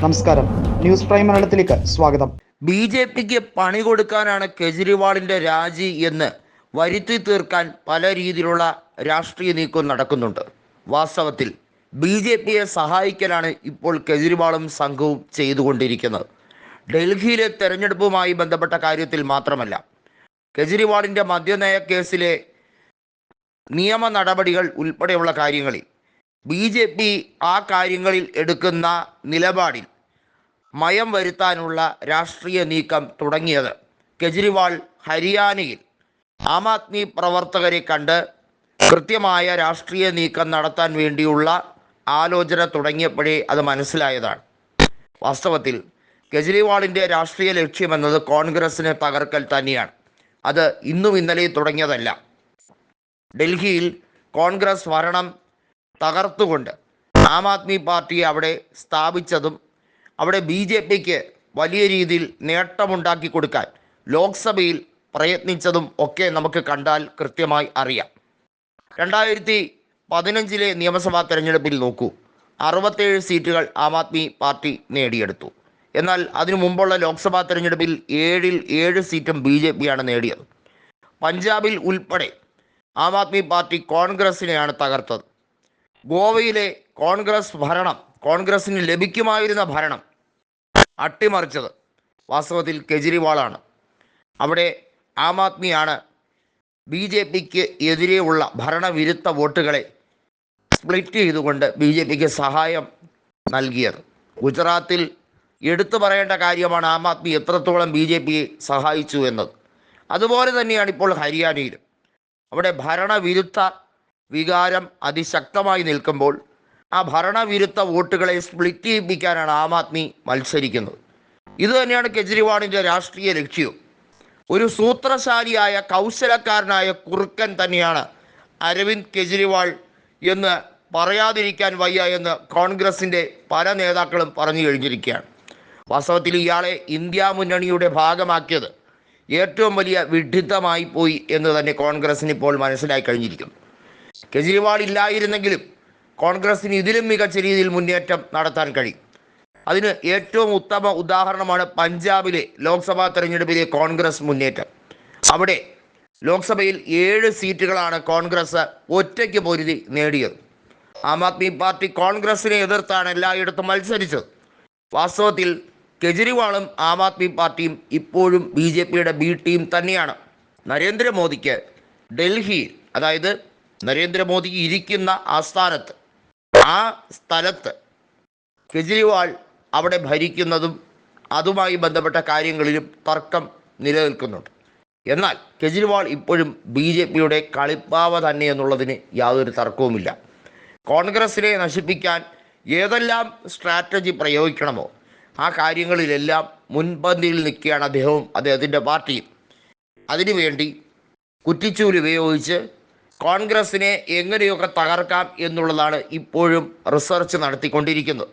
നമസ്കാരം. News prime മലയാളത്തിലേക്ക് സ്വാഗതം. ബി ജെ പിക്ക് പണി കൊടുക്കാനാണ് കെജ്രിവാളിന്റെ രാജി എന്ന് വരുത്തി തീർക്കാൻ പല രീതിയിലുള്ള രാഷ്ട്രീയ നീക്കം നടക്കുന്നുണ്ട്. വാസ്തവത്തിൽ ബി ജെ പിയെ സഹായിക്കലാണ് ഇപ്പോൾ കെജ്രിവാളും സംഘവും ചെയ്തുകൊണ്ടിരിക്കുന്നത്. ഡൽഹിയിലെ തെരഞ്ഞെടുപ്പുമായി ബന്ധപ്പെട്ട കാര്യത്തിൽ മാത്രമല്ല കെജ്രിവാളിന്റെ മദ്യനയ കേസിലെ നിയമ നടപടികൾ ഉൾപ്പെടെയുള്ള കാര്യങ്ങളിൽ ബി ജെ പി ആ കാര്യങ്ങളിൽ എടുക്കുന്ന നിലപാടിൽ മയം വരുത്താനുള്ള രാഷ്ട്രീയ നീക്കം തുടങ്ങിയത് കെജ്രിവാൾ ഹരിയാനയിൽ. ആം ആദ്മി പ്രവർത്തകരെ കണ്ട് കൃത്യമായ രാഷ്ട്രീയ നീക്കം നടത്താൻ വേണ്ടിയുള്ള ആലോചന തുടങ്ങിയപ്പോഴേ അത് മനസ്സിലായതാണ്. വാസ്തവത്തിൽ കെജ്രിവാളിന്റെ രാഷ്ട്രീയ ലക്ഷ്യമെന്നത് കോൺഗ്രസിനെ തകർക്കൽ തന്നെയാണ്. അത് ഇന്നും ഇന്നലെ തുടങ്ങിയതല്ല. ഡൽഹിയിൽ കോൺഗ്രസ് ഭരണം തകർത്തുകൊണ്ട് ആം ആദ്മി പാർട്ടിയെ അവിടെ സ്ഥാപിച്ചതും അവിടെ ബി ജെ പിക്ക് വലിയ രീതിയിൽ നേട്ടമുണ്ടാക്കി കൊടുക്കാൻ ലോക്സഭയിൽ പ്രയത്നിച്ചതും ഒക്കെ നമുക്ക് കണ്ടാൽ കൃത്യമായി അറിയാം. രണ്ടായിരത്തി പതിനഞ്ചിലെ നിയമസഭാ തെരഞ്ഞെടുപ്പിൽ നോക്കൂ അറുപത്തേഴ് സീറ്റുകൾ ആം ആദ്മി പാർട്ടി നേടിയെടുത്തു. എന്നാൽ അതിനു മുമ്പുള്ള ലോക്സഭാ തെരഞ്ഞെടുപ്പിൽ ഏഴിൽ ഏഴ് സീറ്റും ബി ജെ പിയാണ് നേടിയത്. പഞ്ചാബിൽ ഉൾപ്പെടെ ആം ആദ്മി പാർട്ടി കോൺഗ്രസിനെയാണ് തകർത്തത്. ഗോവയിലെ കോൺഗ്രസ് ഭരണം കോൺഗ്രസിന് ലഭിക്കുമായിരുന്ന ഭരണം അട്ടിമറിച്ചത് വാസ്തവത്തിൽ കെജ്രിവാളാണ്. അവിടെ ആം ആദ്മിയാണ് ബി ജെ പിക്ക് എതിരെയുള്ള ഭരണവിരുദ്ധ വോട്ടുകളെ സ്പ്ലിറ്റ് ചെയ്തുകൊണ്ട് ബി ജെ പിക്ക് സഹായം നൽകിയത്. ഗുജറാത്തിൽ എടുത്തു പറയേണ്ട കാര്യമാണ് ആം ആദ്മി എത്രത്തോളം ബി ജെ പിയെ സഹായിച്ചു എന്നത്. അതുപോലെ തന്നെയാണ് ഇപ്പോൾ ഹരിയാനയിലും. അവിടെ ഭരണവിരുദ്ധ വികാരം അതിശക്തമായി നിൽക്കുമ്പോൾ ആ ഭരണവിരുദ്ധ വോട്ടുകളെ സ്പ്ലിറ്റ് ചെയ്യിപ്പിക്കാനാണ് ആം ആദ്മി മത്സരിക്കുന്നത്. ഇത് തന്നെയാണ് കെജ്രിവാളിന്റെ രാഷ്ട്രീയ ലക്ഷ്യവും ഒരു സൂത്രശാലിയായ കൗശലക്കാരനായ കുറുക്കൻ തന്നെയാണ് അരവിന്ദ് കെജ്രിവാൾ എന്ന് പറയാതിരിക്കാൻ വയ്യ എന്ന് കോൺഗ്രസിന്റെ പല നേതാക്കളും പറഞ്ഞു കഴിഞ്ഞിരിക്കുകയാണ്. വാസ്തവത്തിൽ ഇയാളെ ഇന്ത്യ മുന്നണിയുടെ ഭാഗമാക്കിയത് ഏറ്റവും വലിയ വിഡിത്തമായി പോയി എന്ന് തന്നെ കോൺഗ്രസിന് ഇപ്പോൾ മനസ്സിലായി കഴിഞ്ഞിരിക്കുന്നു. കെജ്രിവാൾ ഇല്ലായിരുന്നെങ്കിലും കോൺഗ്രസിന് ഇതിലും മികച്ച രീതിയിൽ മുന്നേറ്റം നടത്താൻ കഴിയും. അതിന് ഏറ്റവും ഉത്തമ ഉദാഹരണമാണ് പഞ്ചാബിലെ ലോക്സഭാ തെരഞ്ഞെടുപ്പിലെ കോൺഗ്രസ് മുന്നേറ്റം. അവിടെ ലോക്സഭയിൽ ഏഴ് സീറ്റുകളാണ് കോൺഗ്രസ് ഒറ്റയ്ക്ക് പൊരുതി നേടിയത്. ആം ആദ്മി പാർട്ടി കോൺഗ്രസിനെ എതിർത്താണ് എല്ലായിടത്തും മത്സരിച്ചത്. വാസ്തവത്തിൽ കെജ്രിവാളും ആം ആദ്മി പാർട്ടിയും ഇപ്പോഴും ബി ജെ പിയുടെ ബി ടീം തന്നെയാണ്. നരേന്ദ്രമോദിക്ക് ഡൽഹിയിൽ അതായത് നരേന്ദ്രമോദി ഇരിക്കുന്ന ആസ്ഥാനത്ത് ആ സ്ഥലത്ത് കെജ്രിവാൾ അവിടെ ഭരിക്കുന്നതും അതുമായി ബന്ധപ്പെട്ട കാര്യങ്ങളിലും തർക്കം നിലനിൽക്കുന്നുണ്ട്. എന്നാൽ കെജ്രിവാൾ ഇപ്പോഴും ബി ജെ പിയുടെ കളിപ്പാവ തന്നെ എന്നുള്ളതിന് യാതൊരു തർക്കവുമില്ല. കോൺഗ്രസിനെ നശിപ്പിക്കാൻ ഏതെല്ലാം സ്ട്രാറ്റജി പ്രയോഗിക്കണമോ ആ കാര്യങ്ങളിലെല്ലാം മുൻപന്തിയിൽ നിൽക്കുകയാണ് അദ്ദേഹവും അദ്ദേഹത്തിന്റെ പാർട്ടിയും. അതിനുവേണ്ടി കുറ്റിച്ചൂൽ ഉപയോഗിച്ച് കോൺഗ്രസിനെ എങ്ങനെയൊക്കെ തകർക്കാം എന്നുള്ളതാണ് ഇപ്പോഴും റിസർച്ച് നടത്തിക്കൊണ്ടിരിക്കുന്നത്.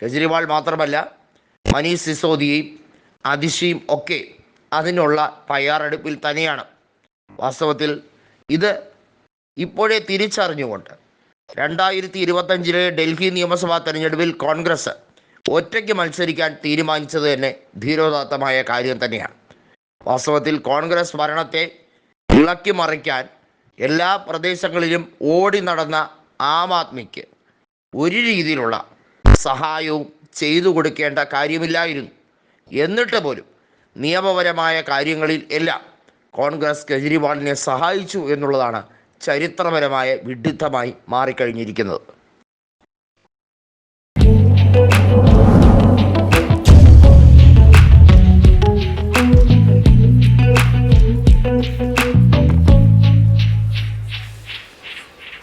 കെജ്രിവാൾ മാത്രമല്ല മനീഷ് സിസോദിയയും അതിഷിയും ഒക്കെ അതിനുള്ള തയ്യാറെടുപ്പിൽ തന്നെയാണ്. വാസ്തവത്തിൽ ഇത് ഇപ്പോഴേ തിരിച്ചറിഞ്ഞുകൊണ്ട് രണ്ടായിരത്തി ഇരുപത്തഞ്ചിലെ ഡൽഹി നിയമസഭാ തെരഞ്ഞെടുപ്പിൽ കോൺഗ്രസ് ഒറ്റയ്ക്ക് മത്സരിക്കാൻ തീരുമാനിച്ചത് തന്നെ ധീരോദാത്തമായ കാര്യം തന്നെയാണ്. വാസ്തവത്തിൽ കോൺഗ്രസ് ഭരണത്തെ ഇളക്കി മറിക്കാൻ എല്ലാ പ്രദേശങ്ങളിലും ഓടി നടന്ന ആം ആദ്മിക്ക് ഒരു രീതിയിലുള്ള സഹായവും ചെയ്തു കൊടുക്കേണ്ട കാര്യമില്ലായിരുന്നു. എന്നിട്ട് പോലും നിയമപരമായ കാര്യങ്ങളിൽ എല്ലാം കോൺഗ്രസ് കെജ്രിവാളിനെ സഹായിച്ചു എന്നുള്ളതാണ് ചരിത്രപരമായ വിഡിത്തമായി മാറിക്കഴിഞ്ഞിരിക്കുന്നത്.